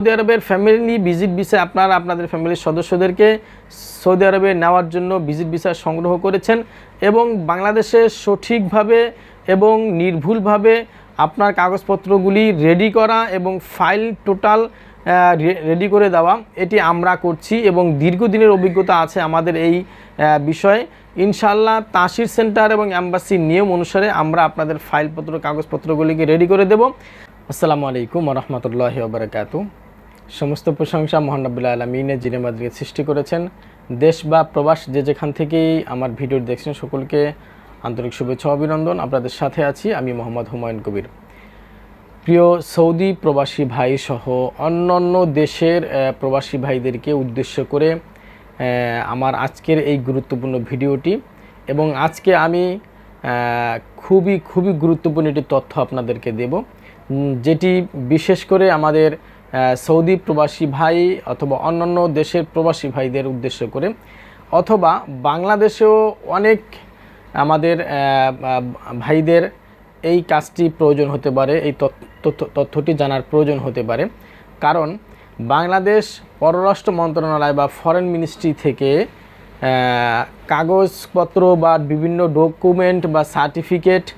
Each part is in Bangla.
সৌদি আরবের ফ্যামিলি ভিজিট ভিসা আপনারা আপনাদের ফ্যামিলির সদস্যদেরকে সৌদি আরবে নেওয়ার জন্য ভিজিট ভিসা সংগ্রহ করেছেন এবং বাংলাদেশে সঠিকভাবে এবং নির্ভুলভাবে আপনার কাগজপত্রগুলি রেডি করা এবং ফাইল টোটাল রেডি করে দেওয়া, এটি আমরা করছি এবং দীর্ঘদিনের অভিজ্ঞতা আছে আমাদের এই বিষয়ে। ইনশাল্লাহ তাসির সেন্টার এবং অ্যাম্বাসির নিয়ম অনুসারে আমরা আপনাদের ফাইলপত্র কাগজপত্রগুলিকে রেডি করে দেব। আসসালামু আলাইকুম রহমতুল্লাহ বারকাতু সমস্ত প্রশংসা মোহান্নবুল্লাহ আলমিনে যিনি আমাদেরকে সৃষ্টি করেছেন। দেশ বা প্রবাস যে যেখান থেকেই আমার ভিডিও দেখছেন সকলকে আন্তরিক শুভেচ্ছা অভিনন্দন। আপনাদের সাথে আছি আমি মোহাম্মদ হুমায়ুন কবির। প্রিয় সৌদি প্রবাসী ভাই সহ অন্যান্য দেশের প্রবাসী ভাইদেরকে উদ্দেশ্য করে আমার আজকের এই গুরুত্বপূর্ণ ভিডিওটি এবং আজকে আমি খুবই খুবই গুরুত্বপূর্ণ একটি তথ্য আপনাদেরকে দেব যেটি বিশেষ করে আমাদের সৌদি প্রবাসী ভাই অথবা অন্যান্য দেশের প্রবাসী ভাইদের উদ্দেশ্য করে, অথবা বাংলাদেশেও অনেক আমাদের ভাইদের এই কাজটি প্রয়োজন হতে পারে, এই তথ্য- তথ্য- তথ্যটি জানার প্রয়োজন হতে পারে। কারণ বাংলাদেশ পররাষ্ট্র মন্ত্রণালয় বা ফরেন মিনিস্ট্রি থেকে কাগজপত্র বা বিভিন্ন ডকুমেন্ট বা সার্টিফিকেট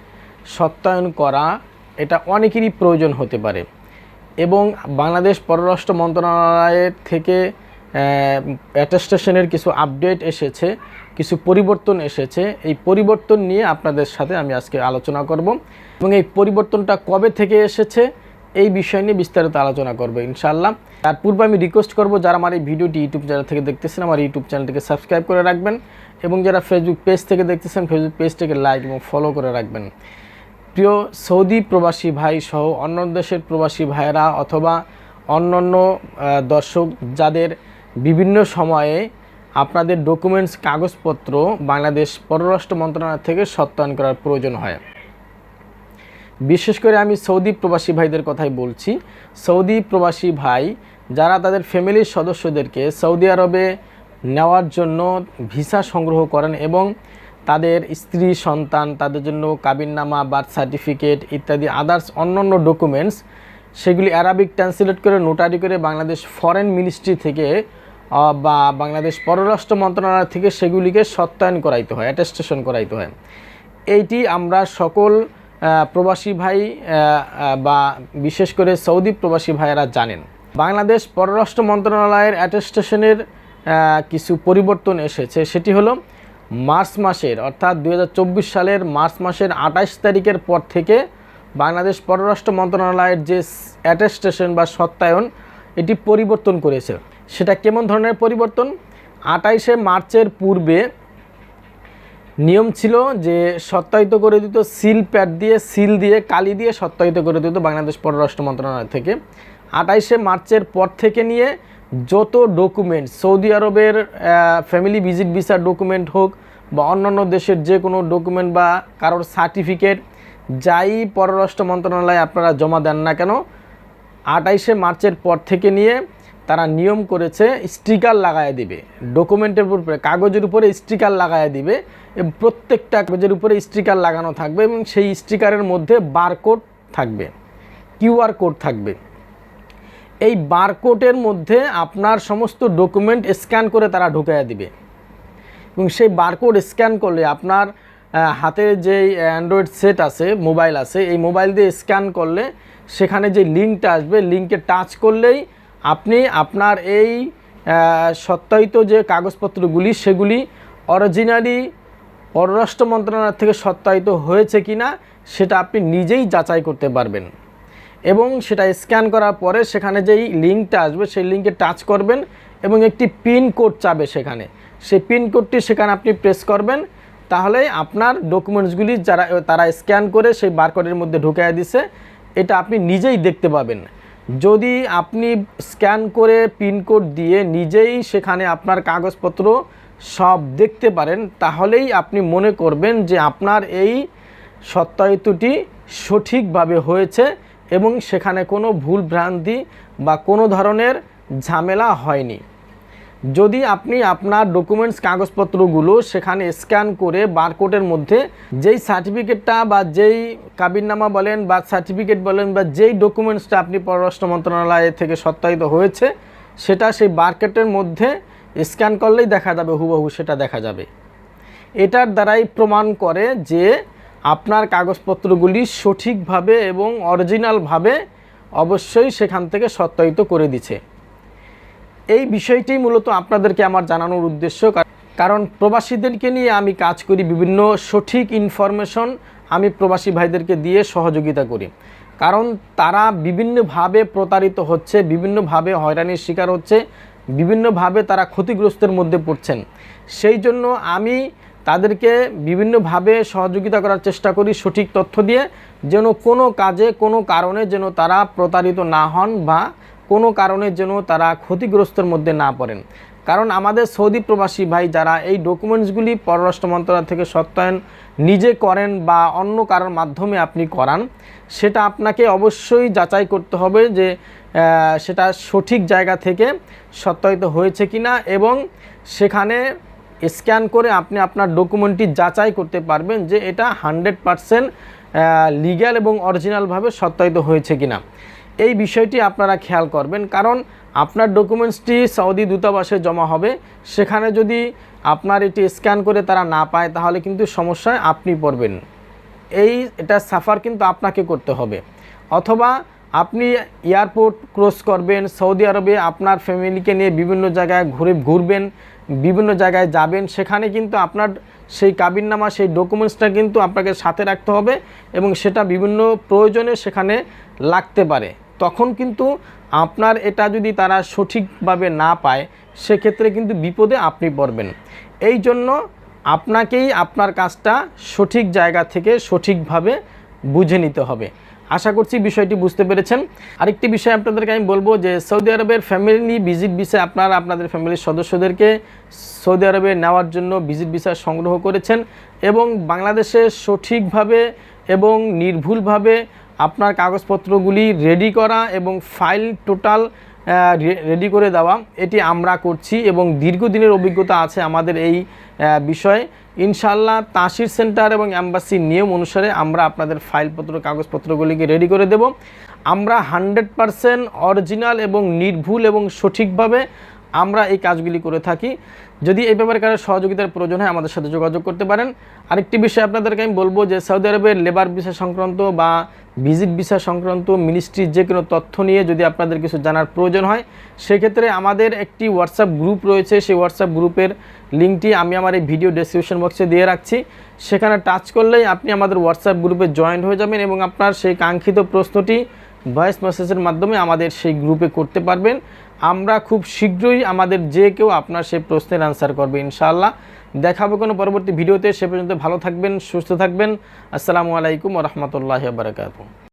সত্যায়ন করা এটা অনেকেরই প্রয়োজন হতে পারে। এবং বাংলাদেশ পররাষ্ট্র মন্ত্রণালয়ের থেকে অ্যাটেস্টেশনের কিছু আপডেট এসেছে, কিছু পরিবর্তন এসেছে। এই পরিবর্তন নিয়ে আপনাদের সাথে আমি আজকে আলোচনা করব। এবং এই পরিবর্তনটা কবে থেকে এসেছে, এই বিষয় নিয়ে বিস্তারিত আলোচনা করব ইনশাআল্লাহ। তার পূর্বে আমি রিকোয়েস্ট করব, যারা আমার এই ভিডিওটি ইউটিউব চ্যানেল থেকে দেখতেছেন, আমার ইউটিউব চ্যানেলটিকে সাবস্ক্রাইব করে রাখবেন। এবং যারা ফেসবুক পেজ থেকে দেখতেছেন ফেসবুক পেজটিকে লাইক এবং ফলো করে রাখবেন। প্রিয় সৌদি প্রবাসী ভাই সহ অন্য দেশের প্রবাসী ভাইয়েরা অথবা অন্যান্য দর্শক যাদের বিভিন্ন সময়ে আপনাদের ডকুমেন্টস কাগজপত্র বাংলাদেশ পররাষ্ট্র মন্ত্রণালয় থেকে সত্যায়ন করার প্রয়োজন হয়। বিশেষ করে আমি সৌদি প্রবাসী ভাইদের কথাই বলছি। সৌদি প্রবাসী ভাই যারা তাদের ফ্যামিলির সদস্যদেরকে সৌদি আরবে নেওয়ার জন্য ভিসা সংগ্রহ করেন এবং তাদের স্ত্রী, সন্তান, তাদের জন্য কাবিননামা, বার্থ সার্টিফিকেট ইত্যাদি আদার্স অন্যান্য ডকুমেন্টস সেগুলি অ্যারাবিক ট্রান্সলেট করে নোটারি করে বাংলাদেশ ফরেন মিনিস্ট্রি থেকে বা বাংলাদেশ পররাষ্ট্র মন্ত্রণালয় থেকে সেগুলিকে সত্যায়ন করাইতে হয় অ্যাটেস্টেশন করাইতে হয়। এইটি আমরা সকল প্রবাসী ভাই বা বিশেষ করে সৌদি প্রবাসী ভাইয়েরা জানেন। বাংলাদেশ পররাষ্ট্র মন্ত্রণালয়ের অ্যাটেস্টেশনের কিছু পরিবর্তন এসেছে, সেটি হলো মার্চ মাসের, অর্থাৎ দু হাজার চব্বিশ সালের মার্চ মাসের আঠাশ তারিখের পর থেকে বাংলাদেশ পররাষ্ট্র মন্ত্রণালয়ের যে অ্যাটেস্টেশন বা সত্যায়ন, এটি পরিবর্তন করেছে। সেটা কেমন ধরনের পরিবর্তন? আঠাইশে মার্চের পূর্বে নিয়ম ছিল যে সত্যায়িত করে দিত সিল প্যাড দিয়ে, সিল দিয়ে, কালি দিয়ে সত্যায়িত করে দিত বাংলাদেশ পররাষ্ট্র মন্ত্রণালয় থেকে। আঠাইশে মার্চের পর থেকে নিয়ে যত ডকুমেন্ট সৌদি আরবের ফ্যামিলি ভিজিট ভিসা ডকুমেন্ট হোক বা অন্যান্য দেশের যে কোনো ডকুমেন্ট বা কারোর সার্টিফিকেট যাই পররাষ্ট্র মন্ত্রণালয়ে আপনারা জমা দেন না কেন, আঠাইশে মার্চের পর থেকে নিয়ে তারা নিয়ম করেছে স্টিকার লাগায় দিবে। ডকুমেন্টের উপরে, কাগজের উপরে স্টিকার লাগায় দিবে প্রত্যেকটা কাগজের উপরে স্টিকার লাগানো থাকবে এবং সেই স্টিকারের মধ্যে বারকোড থাকবে কিউআর কোড থাকবে। এই বারকোডের মধ্যে আপনার সমস্ত ডকুমেন্ট স্ক্যান করে তারা ঢুকাইয়া দিবে। এবং সেই বারকোড স্ক্যান করলে আপনার হাতের যে অ্যান্ড্রয়েড সেট আছে, মোবাইল আছে, এই মোবাইল দিয়ে স্ক্যান করলে সেখানে যে লিঙ্কটা আসবে, লিঙ্কে টাচ করলেই আপনি আপনার এই সত্যায়িত যে কাগজপত্রগুলি, সেগুলি অরিজিনালি পররাষ্ট্র মন্ত্রণালয় থেকে সত্যায়িত হয়েছে কিনা, সেটা আপনি নিজেই যাচাই করতে পারবেন। এবং সেটা স্ক্যান করার পরে সেখানে যেই লিঙ্কটা আসবে, সেই লিঙ্কে টাচ করবেন এবং একটি পিন কোড চাবে সেখানে। সেই পিন কোডটি সেখানে আপনি প্রেস করবেন, তাহলে আপনার ডকুমেন্টসগুলি যারা, তারা স্ক্যান করে সেই বারকোডের মধ্যে ঢুকিয়ে দিছে। এটা আপনি নিজেই দেখতে পাবেন। যদি আপনি স্ক্যান করে পিনকোড দিয়ে নিজেই সেখানে আপনার কাগজপত্র সব দেখতে পারেন, তাহলেই আপনি মনে করবেন যে আপনার এই সত্যায়িতটি সঠিকভাবে হয়েছে। এবং সেখানে কোনো ভুল ভ্রান্তি বা কোনো ধরনের ঝামেলা হয়নি। যদি আপনি আপনার ডকুমেন্টস, কাগজপত্রগুলো সেখানে স্ক্যান করে বারকোডের মধ্যে যেই সার্টিফিকেটটা বা যেই কাবিননামা বলেন বা সার্টিফিকেট বলেন বা যেই ডকুমেন্টসটা আপনি পররাষ্ট্র মন্ত্রণালয় থেকে সত্যায়িত হয়েছে, সেটা সেই বারকোডের মধ্যে স্ক্যান করলেই দেখা যাবে, হুবহু সেটা দেখা যাবে। এটার দ্বারাই প্রমাণ করে যে আপনার কাগজপত্রগুলি সঠিকভাবে এবং অরিজিনালভাবে অবশ্যই সেখান থেকে সত্যায়িত করে দিছে এই বিষয়টি মূলত আপনাদেরকে আমার জানানোর উদ্দেশ্য কারণ প্রবাসীদেরকে নিয়ে আমি কাজ করি বিভিন্ন সঠিক ইনফরমেশন আমি প্রবাসী ভাইদেরকে দিয়ে সহযোগিতা করি। কারণ তারা বিভিন্নভাবে প্রতারিত হচ্ছে, বিভিন্নভাবে হয়রানির শিকার হচ্ছে, বিভিন্নভাবে তারা ক্ষতিগ্রস্তের মধ্যে পড়ছেন। সেই জন্য আমি তাদেরকে বিভিন্নভাবে সহযোগিতা করার চেষ্টা করি সঠিক তথ্য দিয়ে, যেন কোনো কাজে, কোনো কারণে যেন তারা প্রতারিত না হন বা কোনো কারণে যেন তারা ক্ষতিগ্রস্তের মধ্যে না পড়েন। কারণ আমাদের সৌদি প্রবাসী ভাই যারা এই ডকুমেন্টসগুলি পররাষ্ট্র মন্ত্রণালয় থেকে সত্যায়ন নিজে করেন বা অন্য কারোর মাধ্যমে আপনি করান, সেটা আপনাকে অবশ্যই যাচাই করতে হবে যে সেটা সঠিক জায়গা থেকে সত্যায়িত হয়েছে কিনা এবং সেখানে স্ক্যান করে আপনি আপনার ডকুমেন্টটি যাচাই করতে পারবেন যে এটা হান্ড্রেড পারসেন্ট লিগ্যাল এবং অরিজিনালভাবে সত্যায়িত হয়েছে কিনা। এই বিষয়টি আপনারা খেয়াল করবেন, কারণ আপনার ডকুমেন্টসটি সৌদি দূতাবাসে জমা হবে। সেখানে যদি আপনার এটি স্ক্যান করে তারা না পায়, তাহলে কিন্তু সমস্যায় আপনি পড়বেন। এই, এটা সাফার কিন্তু আপনাকে করতে হবে। অথবা আপনি এয়ারপোর্ট ক্রস করবেন, সৌদি আরবে আপনার ফ্যামিলিকে নিয়ে বিভিন্ন জায়গায় ঘুরে ঘুরবেন। বিভিন্ন জায়গায় যাবেন, সেখানে কিন্তু আপনার সেই কাবিননামা, সেই ডকুমেন্টসটা কিন্তু আপনাকে সাথে রাখতে হবে এবং সেটা বিভিন্ন প্রয়োজনে সেখানে লাগতে পারে। তখন কিন্তু আপনার এটা যদি তারা সঠিকভাবে না পায়, সেক্ষেত্রে কিন্তু বিপদে আপনি পড়বেন। এই জন্য আপনাকেই আপনার কাজটা সঠিক জায়গা থেকে সঠিকভাবে বুঝে নিতে হবে। আশা করছি বিষয়টি বুঝতে পেরেছেন। আরেকটি বিষয় আপনাদেরকে আমি বলব যে, সৌদি আরবের ফ্যামিলি ভিজিট ভিসা আপনারা আপনাদের ফ্যামিলির সদস্যদেরকে সৌদি আরবে নেওয়ার জন্য ভিজিট ভিসা সংগ্রহ করেছেন এবং বাংলাদেশে সঠিকভাবে এবং নির্ভুলভাবে আপনার কাগজপত্রগুলি রেডি করা এবং ফাইল টোটাল রেডি করে দেওয়া। এটি আমরা করছি এবং দীর্ঘদিনের অভিজ্ঞতা আছে আমাদের এই বিষয়ে। ইনশাল্লাহ তাসির সেন্টার এবং অ্যাম্বাসির নিয়ম অনুসারে আমরা আপনাদের ফাইলপত্র, কাগজপত্রগুলিকে রেডি করে দেব। আমরা হান্ড্রেড পারসেন্ট অরিজিনাল এবং নির্ভুল এবং সঠিকভাবে আমরা এই কাজগুলি করে থাকি। যদি এই ব্যাপারে কারও সহযোগিতার প্রয়োজন হয়, আমাদের সাথে যোগাযোগ করতে পারেন। আরেকটি বিষয় আপনাদেরকে আমি বলব যে সৌদি আরবের লেবার ভিসা সংক্রান্ত বা ভিজিট ভিসা সংক্রান্ত মিনিস্ট্রির যে কোনো তথ্য নিয়ে যদি আপনাদের কিছু জানার প্রয়োজন হয়, সেক্ষেত্রে আমাদের একটি হোয়াটসঅ্যাপ গ্রুপ রয়েছে। সেই হোয়াটসঅ্যাপ গ্রুপের লিঙ্কটি আমি আমার এই ভিডিও ডেসক্রিপশন বক্সে দিয়ে রাখছি। সেখানে টাচ করলেই আপনি আমাদের হোয়াটসঅ্যাপ গ্রুপে জয়েন হয়ে যাবেন এবং আপনার সেই কাঙ্ক্ষিত প্রশ্নটি ভয়েস মেসেজের মাধ্যমে আমাদের সেই গ্রুপে করতে পারবেন। আমরা খুব শীঘ্রই আমাদের যে কেউ আপনার সেই প্রশ্নের আনসার করবে, ইনশাআল্লাহ। দেখাবো কোনো পরবর্তী ভিডিওতে সে পর্যন্ত ভালো থাকবেন, সুস্থ থাকবেন। আসসালামু আলাইকুম রহমতুল্লাহ বারকাত